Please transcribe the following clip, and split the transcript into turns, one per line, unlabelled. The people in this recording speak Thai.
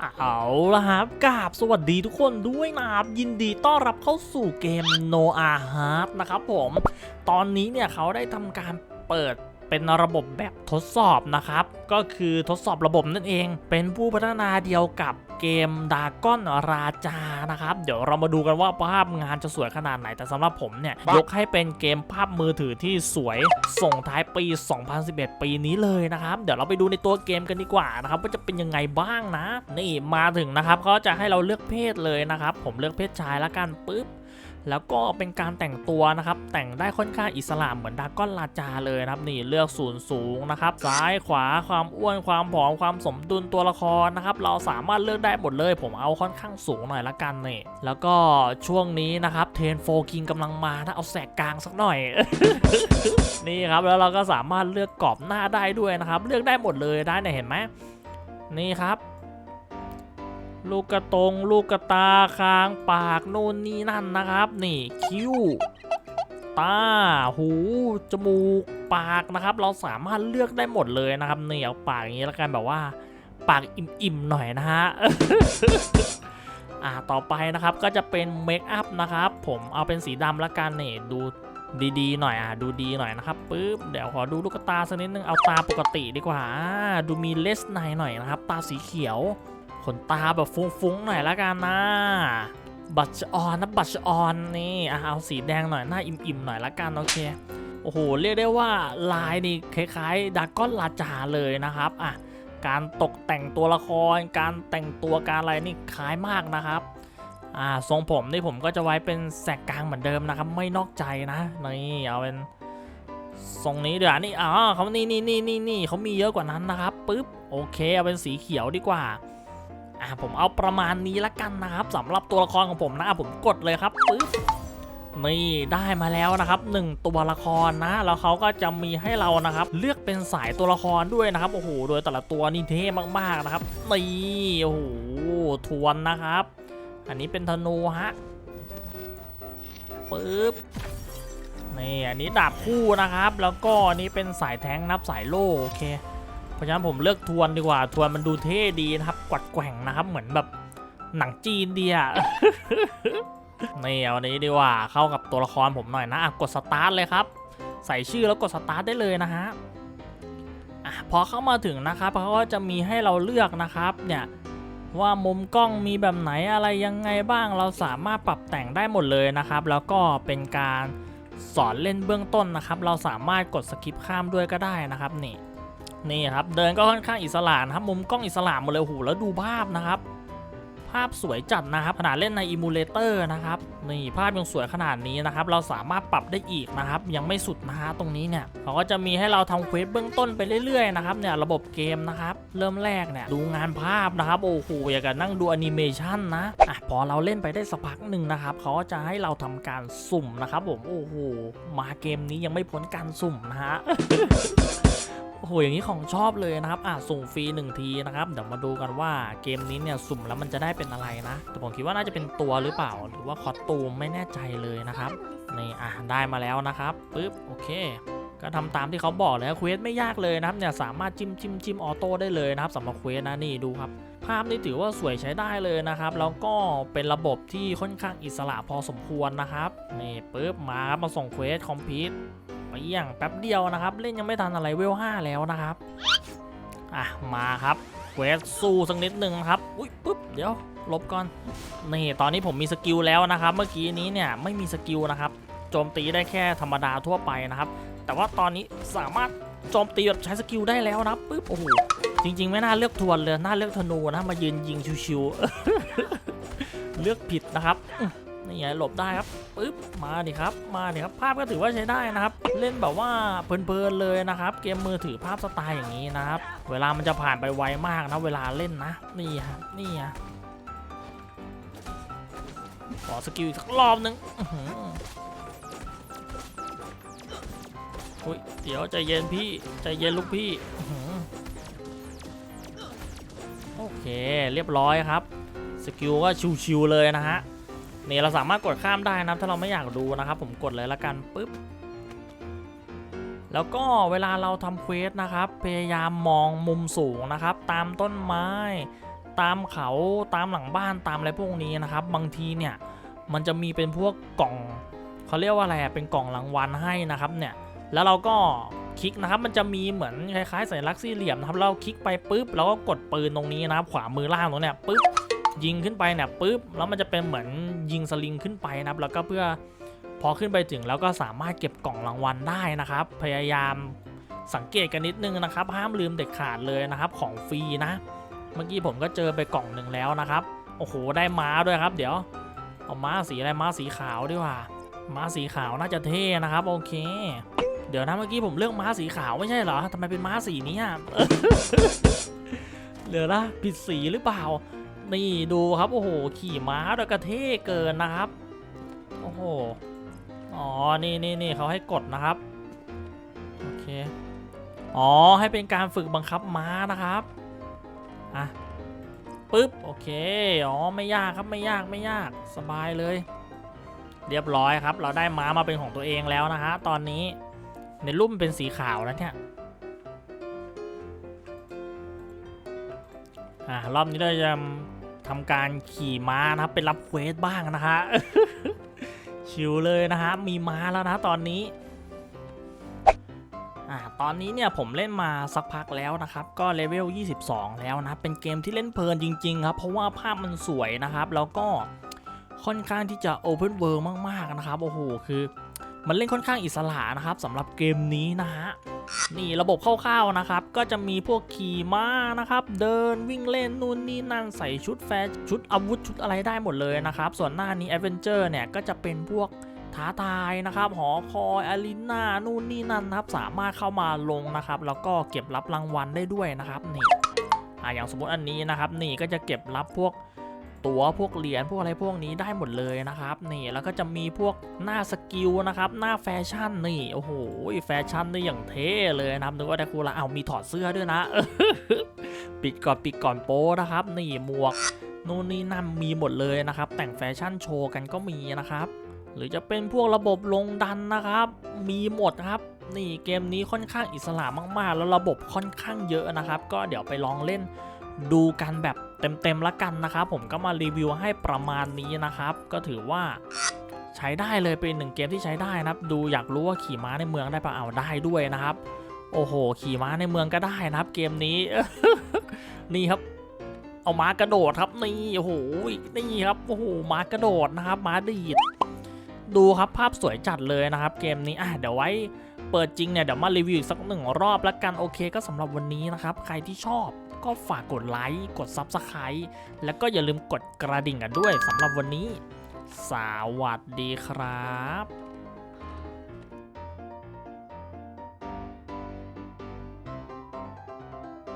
เอาละครับกราบสวัสดีทุกคนด้วยนะครับยินดีต้อนรับเข้าสู่เกม Noah Heart นะครับผม ตอนนี้เนี่ยเขาได้ทำการเปิดเป็นระบบแบบทดสอบนะครับ ก็คือทดสอบระบบนั่นเอง เป็นผู้พัฒนาเดียวกับ เกมดากอนราจานะครับ เดี๋ยวเรามาดูกันว่าภาพงานจะสวยขนาดไหน แต่สำหรับผมเนี่ยยกให้เป็นเกมภาพมือถือที่สวยส่งท้ายปี 2011 ปีนี้เลยนะครับ เดี๋ยวเราไปดูในตัวเกมกันดีกว่านะครับว่าจะเป็นยังไงบ้างนะ นี่มาถึงนะครับเขาจะให้เราเลือกเพศเลยนะครับ ผมเลือกเพศชายละกันปุ๊บ แล้วก็เป็นการแต่งตัวนะครับแต่งได้ค่อนข้างอิสระเหมือนดากอนราจาเลยนะครับนี่เลือกศูนย์สูงนะครับซ้ายขวาความอ้วนความผอมความสมดุลตัวละครนะครับเราสามารถเลือกได้หมดเลย ผมเอาค่อนข้างสูงหน่อยละกันนี่แล้วก็ช่วงนี้นะครับเทนโฟกิงกำลังมานะเอาแสกกลางสักหน่อย นี่ครับแล้วเราก็สามารถเลือกกรอบหน้าได้ด้วยนะครับ เลือกได้หมดเลยได้เนี่ยเห็นไหมนี่ครับ ลูกกระตง ลูกกระตาคางปากนู่นนี่นั่นนะครับ นี่คิ้วตา หู จมูก ปากนะครับ เราสามารถเลือกได้หมดเลยนะครับนี่เอาปากอย่างนี้แล้วกันแบบว่า ปากอิ่มๆหน่อยนะฮะอ่าต่อไปนะครับก็จะเป็นเมคอัพนะครับ ผมเอาเป็นสีดำละกันนี่ดูดีๆหน่อยอะดูดีหน่อยนะครับปึ๊บเดี๋ยวขอดูลูกตาสักนิดนึงเอาตาปกติดีกว่าอ่าดูมีเลสในหน่อยนะครับ ตาสีเขียว ขนตาแบบฟุ้งๆหน่อยละกันนะ บัตชออนนะบัตชออนนี่เอาสีแดงหน่อยหน้าอิ่มๆหน่อยละกันโอเคโอ้โหเรียกได้ว่าลายนี่คล้ายๆดากอนลาจาเลยนะครับอะการตกแต่งตัวละคร การแต่งตัวการอะไรนี่คล้ายมากนะครับอ่าทรงผมนี่ผมก็จะไว้เป็นแสกกลางเหมือนเดิมนะครับ ไม่นอกใจนะนี่เอาเป็นทรงนี้เดี๋ยวนี่อ๋อเขานี่นี่นี่นี่นี่เขามีเยอะกว่านั้นนะครับปึ๊บโอเคเอาเป็นสีเขียวดีกว่า อะผมเอาประมาณนี้ละกันนะครับสำหรับตัวละครของผมนะผมกดเลยครับปึ๊บนี่ได้มาแล้วนะครับหนึ่งตัวละครนะ แล้วเขาก็จะมีให้เรานะครับ เลือกเป็นสายตัวละครด้วยนะครับโอ้โหโดยแต่ละตัวนี่เท่มากๆนะครับนี่โอ้โหทวนนะครับ อันนี้เป็นธนูฮะปึ๊บนี่อันนี้ดาบคู่นะครับ แล้วก็นนี้เป็นสายแทงนับสายโล่โอเค เพราะฉะนั้นผมเลือกทวนดีกว่า ทวนมันดูเท่ดีนะครับกวัดแกว่งนะครับเหมือนแบบหนังจีนดีอะนี่เอาอันนี้ดีกว่าเข้ากับตัวละครผมหน่อยนะอะกดสตาร์ทเลยครับ ใส่ชื่อแล้วกดสตาร์ทได้เลยนะฮะอะพอเข้ามาถึงนะครับเขาก็จะมีให้เราเลือกนะครับเนี่ยว่ามุมกล้องมีแบบไหนอะไรยังไงบ้างเราสามารถปรับแต่งได้หมดเลยนะครับ แล้วก็เป็นการสอนเล่นเบื้องต้นนะครับ เราสามารถกดสกิปข้ามด้วยก็ได้นะครับนี่ นี่ครับเดินก็ค่อนข้างอิสระนะครับมุมกล้องอิสระหมดเลยโอ้โหแล้วดูภาพนะครับ ภาพสวยจัดนะครับขนาดเล่นในอิมูเลเตอร์นะครับนี่ภาพยังสวยขนาดนี้นะครับ เราสามารถปรับได้อีกนะครับ ยังไม่สุดนะฮะตรงนี้เนี่ยเขาก็จะมีให้เราทำเควสเบื้องต้นไปเรื่อยๆนะครับเนี่ยระบบเกมนะครับ เริ่มแรกเนี่ยดูงานภาพนะครับโอ้โหอยากจะนั่งดูแอนิเมชันนะอะพอเราเล่นไปได้สักพักหนึ่งนะครับเขาก็จะให้เราทำการสุ่มนะครับผมโอ้โหมาเกมนี้ยังไม่พ้นการสุ่มนะฮะ โอ้โหอย่างนี้ของชอบเลยนะครับอะสุ่มฟรีหนึ่งทีนะครับเดี๋ยวมาดูกันว่าเกมนี้เนี่ยสุ่มแล้วมันจะได้เป็นอะไรนะแต่ผมคิดว่าน่าจะเป็นตัวหรือเปล่า หรือว่าคอสตูมไม่แน่ใจเลยนะครับนี่อะได้มาแล้วนะครับปึ๊บโอเคก็ทำตามที่เขาบอกเลยเควสไม่ยากเลยนะครับเนี่ยสามารถจิ้มจิ้มจิ้มออโต้ได้เลยนะครับสำหรับเควสนะนี่ดูครับ ภาพนี่ถือว่าสวยใช้ได้เลยนะครับ แล้วก็เป็นระบบที่ค่อนข้างอิสระพอสมควรนะครับนี่ปึ๊บมาครับมาส่งเควสคอมพิว ไปอย่างแป๊บเดียวนะครับ เล่นยังไม่ทันอะไรเวล5แล้วนะครับ อะ มาครับเควสสู้สักนิดหนึ่งครับ อุ้ยปุ๊บ เดี๋ยวลบก่อน นี่ตอนนี้ผมมีสกิลแล้วนะครับ เมื่อกี้นี้เนี่ยไม่มีสกิลนะครับ โจมตีได้แค่ธรรมดาทั่วไปนะครับ แต่ว่าตอนนี้สามารถโจมตีแบบใช้สกิลได้แล้วนะปึ๊บ โอ้โห จริง ๆ ไม่น่าเลือกทวนเลย น่าเลือกธนูนะ มายืนยิงชิวๆ เลือกผิดนะครับ นี่ไงหลบได้ครับ ปึ๊บมาดิครับมาดิครับภาพก็ถือว่าใช้ได้นะครับ เล่นแบบว่าเพลินๆเลยนะครับ เกมมือถือภาพสไตล์อย่างนี้นะครับ เวลามันจะผ่านไปไวมากนะเวลาเล่นนะนี่ฮะนี่ฮะขอสกิลอีกสักรอบนึงอุ้ยเดี๋ยวใจเย็นพี่ใจเย็นลูกพี่โอเคเรียบร้อยครับ สกิลก็ชิวๆเลยนะฮะ นี่เราสามารถกดข้ามได้นะครับ ถ้าเราไม่อยากดูนะครับ ผมกดเลยละกันปุ๊บแล้วก็เวลาเราทำเควสนะครับ พยายามมองมุมสูงนะครับ ตามต้นไม้ ตามเขาตามหลังบ้านตามอะไรพวกนี้นะครับ บางทีเนี่ยมันจะมีเป็นพวกกล่องเขาเรียกว่าอะไรเป็นกล่องรางวัลให้นะครับเนี่ยแล้วเราก็คลิกนะครับมันจะมีเหมือนคล้ายๆสัญลักษณ์สี่เหลี่ยมนะครับเราคลิกไปปุ๊บแล้วก็กดปืนตรงนี้นะครับขวามือล่างตรงเนี้ยปุ๊บ ยิงขึ้นไปเนี่ยปุ๊บแล้วมันจะเป็นเหมือนยิงสลิงขึ้นไปนะครับ แล้วก็เพื่อพอขึ้นไปถึงแล้วก็สามารถเก็บกล่องรางวัลได้นะครับ พยายามสังเกตกันนิดนึงนะครับ ห้ามลืมเด็ดขาดเลยนะครับ ของฟรีนะ เมื่อกี้ผมก็เจอไปกล่องหนึ่งแล้วนะครับโอ้โหได้ม้าด้วยครับ เดี๋ยวเอาม้าสีอะไรม้าสีขาวดีกว่า ม้าสีขาวน่าจะเท่นะครับ โอเค เดี๋ยวนะเมื่อกี้ผมเลือกม้าสีขาวไม่ใช่เหรอทำไมเป็นม้าสีนี้อะเดี๋ยวนะผิดสีหรือเปล่า นี่ดูครับ โอ้โห ขี่ม้าโดยกระเท่เกินนะครับ โอ้โห อ๋อ นี่นี่นี่เขาให้กดนะครับ โอเค อ๋อ ให้เป็นการฝึกบังคับม้านะครับ อะ ปึ๊บ โอเค อ๋อ ไม่ยากครับ ไม่ยาก ไม่ยาก สบายเลย เรียบร้อยครับ เราได้ม้ามาเป็นของตัวเองแล้วนะฮะ ตอนนี้ ในรูปมันเป็นสีขาวนะเนี่ยอ่ารอบนี้เราจะ ทำการขี่ม้านะครับไปรับเควสบ้างนะฮะชิวเลยนะฮะมีม้าแล้วนะตอนนี้อ่าตอนนี้เนี่ยผมเล่นมาสักพักแล้วนะครับ ก็เลเวล 22 แล้วนะ เป็นเกมที่เล่นเพลินจริงๆครับ เพราะว่าภาพมันสวยนะครับ แล้วก็ค่อนข้างที่จะโอเพนเวิร์มากๆนะครับ โอ้โห คือ มันเล่นค่อนข้างอิสระนะครับสำหรับเกมนี้นะฮะ นี่ระบบคร่าวๆนะครับ ก็จะมีพวกขี่ม้านะครับ เดินวิ่งเล่นนู่นนี่นั่นใส่ชุดแฟร์ชุดอาวุธชุดอะไรได้หมดเลยนะครับ ส่วนหน้านี้ a d v e n t u r e เนี่ยก็จะเป็นพวกท้าทายนะครับหอคอยอารีนานู่นนี่นั่นนะครับสามารถเข้ามาลงนะครับ แล้วก็เก็บรับรางวัลได้ด้วยนะครับนี่อ่าอย่างสมมติอันนี้นะครับ นี่ก็จะเก็บรับพวก ตั๋วพวกเหรียญพวกอะไรพวกนี้ได้หมดเลยนะครับนี่แล้วก็จะมีพวกหน้าสกิลนะครับหน้าแฟชั่นนี่โอ้โหแฟชั่นนี่อย่างเท่เลยนะครับนึกว่าแต่คูละเอามีถอดเสื้อด้วยนะปิดก่อนปิดก่อนโป้นะครับ นี่หมวกนู่นนี่นั่นมีหมดเลยนะครับ แต่งแฟชั่นโชว์กันก็มีนะครับหรือจะเป็นพวกระบบลงดันนะครับ มีหมดครับ นี่เกมนี้ค่อนข้างอิสระมากๆ แล้วระบบค่อนข้างเยอะนะครับ ก็เดี๋ยวไปลองเล่นดูกันแบบ เต็มๆละกันนะครับ ผมก็มารีวิวให้ประมาณนี้นะครับ ก็ถือว่าใช้ได้เลยเป็นหนึ่งเกมที่ใช้ได้นะครับ ดูอยากรู้ว่าขี่ม้าในเมืองได้ปะเอาได้ด้วยนะครับ โอ้โห ขี่ม้าในเมืองก็ได้นะครับ เกมนี้ นี่ครับ เอาม้ากระโดดครับนี่โอ้โหนี่ครับโอ้โหม้ากระโดดนะครับ ม้าดีดดูครับภาพสวยจัดเลยนะครับ เกมนี้อะเดี๋ยวไว้เปิดจริงเนี่ยเดี๋ยวมารีวิวสักหนึ่งรอบแล้วกันโอเค ก็สำหรับวันนี้นะครับ ใครที่ชอบ ก็ฝากกดไลค์ กด Subscribe แล้วก็อย่าลืมกดกระดิ่งกันด้วยสำหรับวันนี้ สวัสดีครับ